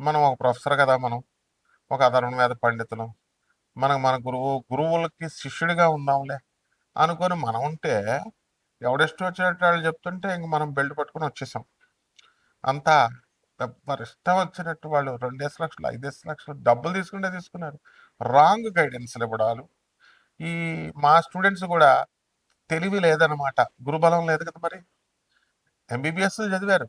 మనం ఒక ప్రొఫెసర్ కదా మనం ఒక అధర్మ మీద పండితులం మనకు మన గురువు గురువులకి శిష్యుడిగా ఉందాంలే అనుకొని మనం ఉంటే ఎవడెస్ట్ వచ్చినట్టు వాళ్ళు చెప్తుంటే ఇంక మనం బెల్ట్ పట్టుకుని వచ్చేసాం. అంతా మరి ఇష్టం వచ్చినట్టు వాళ్ళు రెండేసి లక్షలు ఐదేసి లక్షలు డబ్బులు తీసుకుంటే తీసుకున్నారు. రాంగ్ గైడెన్స్ ఇవ్వడాలు. ఈ మా స్టూడెంట్స్ కూడా తెలివి లేదనమాట గురుబలం లేదు కదా మరి. ఎంబీబీఎస్ చదివారు.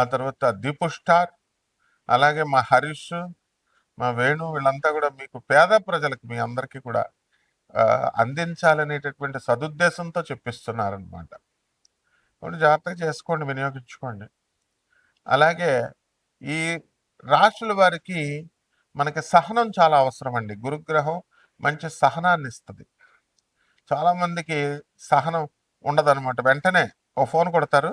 ఆ తర్వాత దీపు స్టార్ అలాగే మా హరీష్ మా వేణు వీళ్ళంతా కూడా మీకు పేద ప్రజలకు మీ అందరికీ కూడా అందించాలనేటటువంటి సదుద్దేశంతో చెప్పిస్తున్నారనమాట కాబట్టి జాగ్రత్తగా చేసుకోండి వినియోగించుకోండి. అలాగే ఈ రాశుల వారికి మనకి సహనం చాలా అవసరం అండి గురుగ్రహం మంచి సహనాన్ని ఇస్తుంది. చాలామందికి సహనం ఉండదన్నమాట. వెంటనే ఓ ఫోన్ కొడతారు.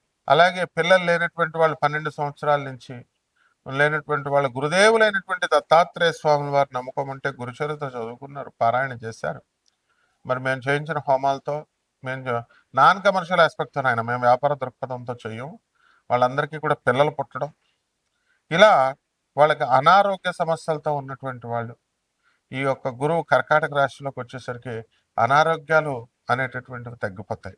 అలాగే పిల్లలు లేనటువంటి వాళ్ళు పన్నెండు సంవత్సరాల నుంచి లేనటువంటి వాళ్ళ గురుదేవులైనటువంటి దత్తాత్రేయ స్వామి వారి నమ్మకం ఉంటే గురుచరిత చదువుకున్నారు పారాయణ చేశారు. మరి మేము చేయించిన హోమాలతో మేము నాన్ కమర్షియల్ ఆస్పెక్ట్తో ఆయన మేము వ్యాపార దృక్పథంతో చెయ్యం. వాళ్ళందరికీ కూడా పిల్లలు పుట్టడం. ఇలా వాళ్ళకి అనారోగ్య సమస్యలతో ఉన్నటువంటి వాళ్ళు ఈ యొక్క గురువు కర్కాటక రాశిలోకి వచ్చేసరికి అనారోగ్యాలు అనేటటువంటివి తగ్గిపోతాయి.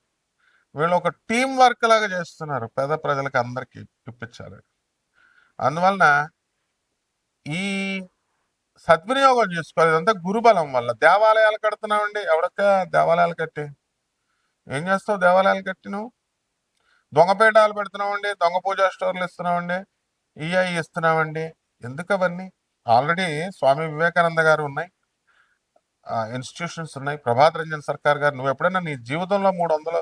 వీళ్ళు ఒక టీం వర్క్ లాగా చేస్తున్నారు పేద ప్రజలకు అందరికీ ఇప్పించాలి అందువలన ఈ సద్వినియోగం చేసుకోవాలి. ఇదంతా గురుబలం వల్ల. దేవాలయాలు కడుతున్నామండి ఎవడక్క దేవాలయాలు కట్టి? ఏం చేస్తావు దేవాలయాలు కట్టి నువ్వు? దొంగపేటాలు పెడుతున్నామండి దొంగ పూజా స్టోర్లు ఇస్తున్నామండి ఈఐ ఇస్తున్నామండి ఎందుకు అవన్నీ? ఆల్రెడీ స్వామి వివేకానంద గారు ఉన్నాయి. ఇన్స్టిట్యూషన్స్ ఉన్నాయి. ప్రభాత్ రంజన్ సర్కార్ గారు. నువ్వు ఎప్పుడైనా నీ జీవితంలో మూడు వందలు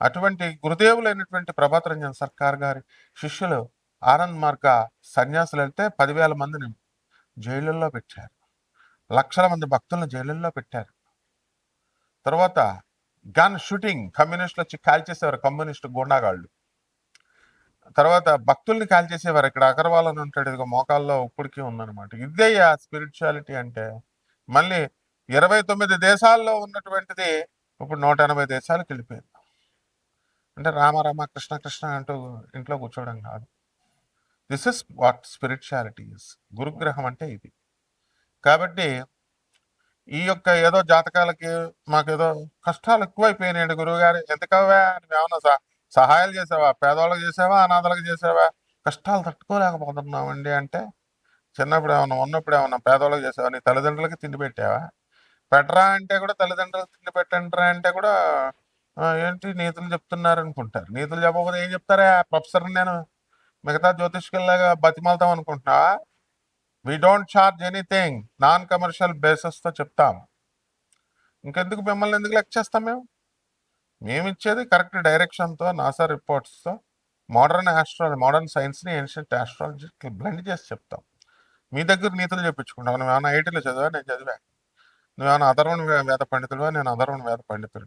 అటువంటి గురుదేవులైనటువంటి ప్రభాత రంజన్ సర్కార్ గారి శిష్యులు ఆనంద్ మార్గ సన్యాసులు వెళ్తే పదివేల మందిని జైళ్ళల్లో పెట్టారు. లక్షల మంది భక్తులను జైళ్ళల్లో పెట్టారు. తర్వాత గన్ షూటింగ్ కమ్యూనిస్టులు వచ్చి కాల్చేసేవారు కమ్యూనిస్టు గుండాగాళ్ళు. తర్వాత భక్తుల్ని కాల్చేసేవారు ఇక్కడ అగర్వాల్ అని ఉంటాడు ఇదిగో మోకాల్లో ఇప్పటికీ ఉందన్నమాట. ఇదే స్పిరిచువాలిటీ అంటే మళ్ళీ ఇరవై తొమ్మిది దేశాల్లో ఉన్నటువంటిది ఇప్పుడు నూట ఎనభై దేశాలకు వెళ్ళిపోయింది. అంటే రామ రామ కృష్ణ కృష్ణ అంటూ ఇంట్లో కూర్చోవడం కాదు. This is what spirituality is గురుగ్రహం అంటే ఇది. కాబట్టి ఈ యొక్క ఏదో జాతకాలకి మాకేదో కష్టాలు ఎక్కువైపోయినాయండి గురువుగారు. ఎందుకవా మేమన్నా సహ- సహాయాలు చేసావా? పేదవాళ్ళకి చేసావా? అనాథాలకు చేసావా? కష్టాలు తట్టుకోలేకపోతున్నామండి అంటే చిన్నప్పుడు ఏమన్నా ఉన్నప్పుడు ఏమన్నా పేదవాళ్ళకి చేసావా? నీ తల్లిదండ్రులకి తిండి పెట్టావా? పెట్టరా అంటే కూడా తల్లిదండ్రులకు తిండి పెట్టండిరా అంటే కూడా ఏంటి నీతులు చెప్తున్నారు అనుకుంటారు నీతులు చెప్పకపోతే ఏం చెప్తారా? ప్రొఫెసర్ నేను మిగతా జ్యోతిష్కుల్లాగా బతిమాలతాం అనుకుంటా. We don't charge anything non commercial బేసెస్తో చెప్తాం. ఇంకెందుకు మిమ్మల్ని ఎందుకు లెక్క చేస్తాం మేము? మేము ఇచ్చేది కరెక్ట్ డైరెక్షన్తో నాసా రిపోర్ట్స్తో మోడర్న్ ఆస్ట్రాలజీ మోడర్న్ సైన్స్ని ఏన్షియంట్ ఆస్ట్రాలజీ బ్లెండ్ చేసి చెప్తాం. మీ దగ్గర నీతులు చెప్పించుకుంటాం. నువ్వేమైనా ఐటీలో చదివా? నేను చదివా. నువ్వేమైనా అధర్వణ వేద పండితులు నేను అధర్వణ వేద పండితుడు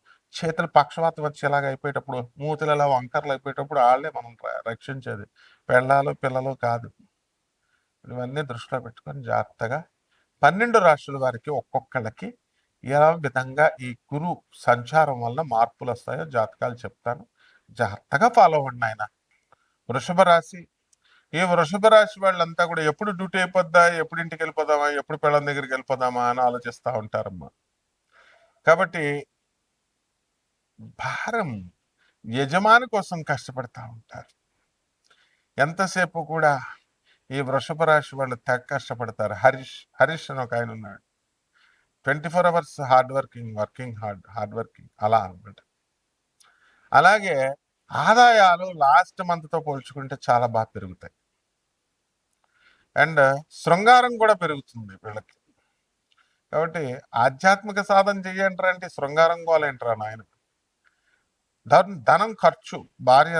చేతులు పక్షవాతం వచ్చేలాగా అయిపోయేటప్పుడు మూతులు అలా వంకర్లు అయిపోయేటప్పుడు వాళ్ళే మనం ర- రక్షించేది. పెళ్ళాలు పిల్లలు కాదు. ఇవన్నీ దృష్టిలో పెట్టుకొని జాగ్రత్తగా పన్నెండు రాష్ట్రాల వారికి ఒక్కొక్కళ్ళకి ఎలా విధంగా ఈ గురు సంచారం వల్ల మార్పులు వస్తాయో జాతకాలు చెప్తాను. జాగ్రత్తగా ఫాలో అవ్వండి ఆయన వృషభ రాశి ఈ వృషభ రాశి వాళ్ళంతా కూడా ఎప్పుడు డ్యూటీ అయిపోద్దా ఎప్పుడు ఇంటికి వెళ్ళిపోదామా ఎప్పుడు పిల్లల దగ్గరికి వెళ్ళిపోదామా అని ఆలోచిస్తూ ఉంటారమ్మా. కాబట్టి భారం యజమాని కోసం కష్టపడతా ఉంటారు. ఎంతసేపు కూడా ఈ వృషభ రాశి వాళ్ళు తెగ కష్టపడతారు. హరీష్ హరీష్ అని ఒక ఆయన ఉన్నాడు. Twenty four hours hard working working hard hard working అలా అనమాట. అలాగే ఆదాయాలు లాస్ట్ మంత్తో పోల్చుకుంటే చాలా బాగా పెరుగుతాయి. అండ్ శృంగారం కూడా పెరుగుతుంది వీళ్ళకి. కాబట్టి ఆధ్యాత్మిక సాధన చెయ్యంటారా అంటే శృంగారం గోలేంటారా నాయన. ధన్ ధనం ఖర్చు భార్య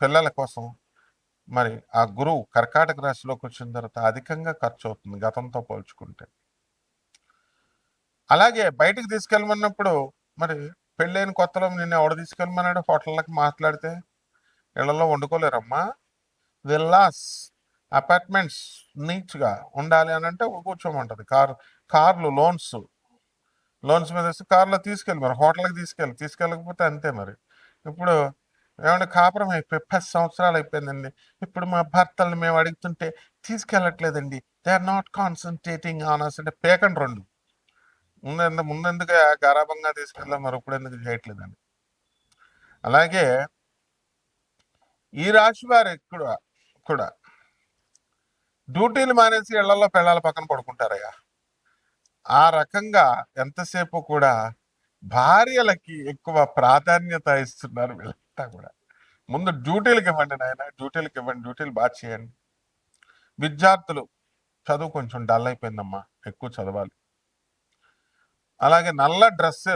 పిల్లల కోసం మరి ఆ గురువు కర్కాటక రాశిలోకి వచ్చిన తర్వాత అధికంగా ఖర్చు అవుతుంది గతంతో పోల్చుకుంటే. అలాగే బయటికి తీసుకెళ్ళమన్నప్పుడు మరి పెళ్ళైన కొత్తలో నిన్న ఎవడ తీసుకెళ్ళమన్నాడు? హోటళ్ళకి మాట్లాడితే ఇళ్ళలో వండుకోలేరమ్మా. విల్లాస్ అపార్ట్మెంట్స్ నీట్గా ఉండాలి అని అంటే కూర్చోమంటది. కార్ కార్లు లోన్స్ లోన్స్ మీద వేసి కార్లో తీసుకెళ్ళి మరి హోటల్కి తీసుకెళ్ళి తీసుకెళ్ళకపోతే అంతే మరి. ఇప్పుడు ఏమంటే కాపురం అయిపోయి పది సంవత్సరాలు అయిపోయిందండి. ఇప్పుడు మా భర్తలు మేము అడుగుతుంటే తీసుకెళ్ళట్లేదండి. They are not concentrating on us అంటే పేకండి రెండు. ముందు ముందెందుకు గారాభంగా తీసుకెళ్ళాం మరి ఇప్పుడు ఎందుకు చేయట్లేదండి. అలాగే ఈ రాశి వారు కూడా కూడా డ్యూటీలు మానేసి ఇళ్ళలో పిల్లల పక్కన పడుకుంటారయ్యా. ఆ రకంగా ఎంతసేపు కూడా భార్యలకి ఎక్కువ ప్రాధాన్యత ఇస్తున్నారు వీళ్ళంతా కూడా. ముందు డ్యూటీలకు ఇవ్వండి నాయన డ్యూటీలకు ఇవ్వండి డ్యూటీలు బాగా చేయండి. విద్యార్థులు చదువు కొంచెం డల్ అయిపోయిందమ్మా ఎక్కువ చదవాలి. అలాగే నల్ల డ్రెస్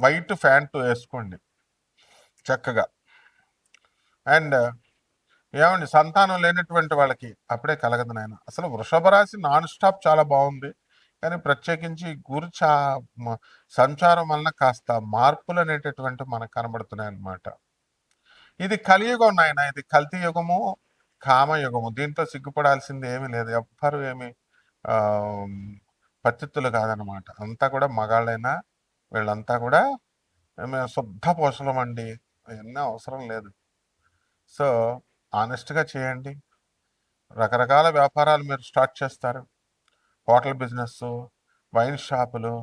వైట్ ప్యాంటు వేసుకోండి చక్కగా. అండ్ ఏమండి సంతానం లేనటువంటి వాళ్ళకి అప్పుడే కలగదు నాయన. అసలు వృషభ రాశి నాన్ స్టాప్ చాలా బాగుంది. కానీ ప్రత్యేకించి గురుచా సంచారం వలన కాస్త మార్పులు అనేటటువంటి మనకు కనబడుతున్నాయి అన్నమాట ఇది కలియుగం నాయన ఇది కల్తీ యుగము కామయుగము దీంతో సిగ్గుపడాల్సింది ఏమీ లేదు. ఎవ్వరు ఏమి పతిత్తులు కాదనమాట అంతా కూడా మగాళ్ళైనా వీళ్ళంతా కూడా మేము శుద్ధ పోషలం అండి. అవన్నీ అవసరం లేదు. సో ఆనెస్ట్గా చేయండి. రకరకాల వ్యాపారాలు మీరు స్టార్ట్ చేస్తారు. హోటల్ బిజినెస్ వైన్ షాపులు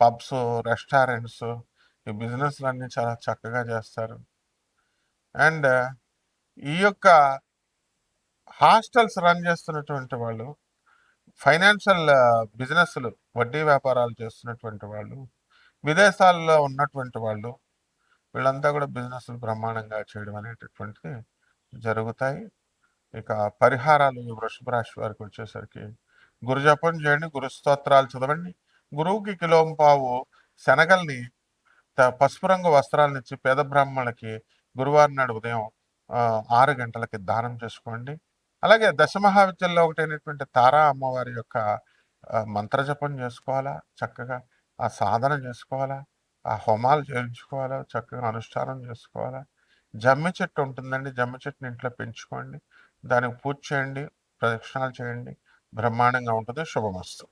పబ్స్ రెస్టారెంట్స్ ఈ బిజినెస్లన్నీ చాలా చక్కగా చేస్తారు. అండ్ ఈ యొక్క హాస్టల్స్ రన్ చేస్తున్నటువంటి వాళ్ళు ఫైనాన్షియల్ బిజినెస్లు వడ్డీ వ్యాపారాలు చేస్తున్నటువంటి వాళ్ళు విదేశాల్లో ఉన్నటువంటి వాళ్ళు వీళ్ళంతా కూడా బిజినెస్లు బ్రహ్మాండంగా చేయడం అనేటటువంటిది జరుగుతాయి. ఇక పరిహారాలు ఈ వృషభ రాశి వారికి వచ్చేసరికి గురు జపం చేయండి గురు స్తోత్రాలు చదవండి. గురువుకి కిలోంపావు శనగల్ని త- పసుపు రంగు వస్త్రాలను ఇచ్చి పేద బ్రాహ్మణులకి గురువారం నాడు ఉదయం ఆరు గంటలకి దానం చేసుకోండి. అలాగే దశమహావిద్యల్లో ఒకటైనటువంటి తారా అమ్మవారి యొక్క మంత్ర మంత్రజపం చేసుకోవాలా? చక్కగా ఆ సాధన చేసుకోవాలా? ఆ హోమాలు చేయించుకోవాలా? చక్కగా అనుష్ఠానం చేసుకోవాలా? జమ్మి చెట్టు ఉంటుందండి జమ్మి చెట్టుని ఇంట్లో పెంచుకోండి. దానికి పూజ చేయండి ప్రదక్షిణాలు చేయండి. బ్రహ్మాండంగా ఉంటుంది శుభమస్తు.